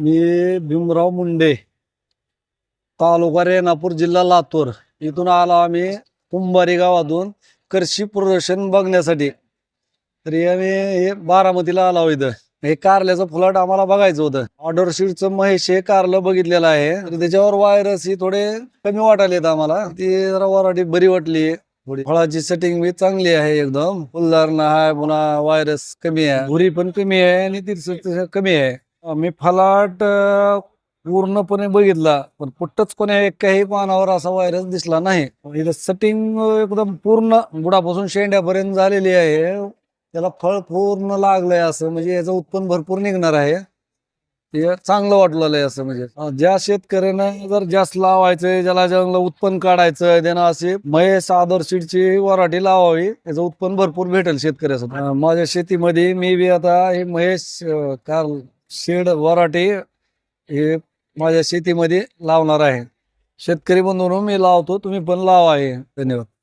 मी भीमराव मुंडे तालुका रेणापूर जिल्हा लातूर. इथून आलो आम्ही कुंभारी गावातून कृषी प्रदर्शन बघण्यासाठी. तरी आम्ही हे बारामतीला आलो इथं. हे कारल्याचं फुलाट आम्हाला बघायचं होतं. ऑर्डर शीटचं महेश हे कारलं बघितलेलं आहे. त्याच्यावर वायरस ही थोडे कमी वाटायलेत आम्हाला. ती जरा वराठी बरी वाटली. थोडी फळाची सेटिंग बी चांगली आहे एकदम. फुलधारणा आहे पुन्हा वायरस कमी आहे. भुरी पण कमी आहे आणि तिरसट कमी आहे. मी फलाट पूर्णपणे बघितला पण कुठंच एक एकाही पानावर असा व्हायरस दिसला नाही. इथं सेटिंग एकदम पूर्ण बुडापासून शेंड्यापर्यंत झालेली आहे. त्याला फळ पूर्ण लागलंय असं म्हणजे याचं उत्पन्न भरपूर निघणार आहे. ते चांगलं वाटलेलं आहे असं म्हणजे. ज्या शेतकऱ्यानं जर जास्त लावायचंय ज्याला ज्याला उत्पन्न काढायचं त्यानं असे महेश आदर सीडची वराठी लावावी याचं उत्पन्न भरपूर भेटेल शेतकऱ्याचं माझ्या शेतीमध्ये मी बी आता हे महेश कार शेड वराटे हे माझ्या शेतीमध्ये लावणार आहे. शेतकरी बंधून मी लावतो तुम्ही पण लावा आहे धन्यवाद.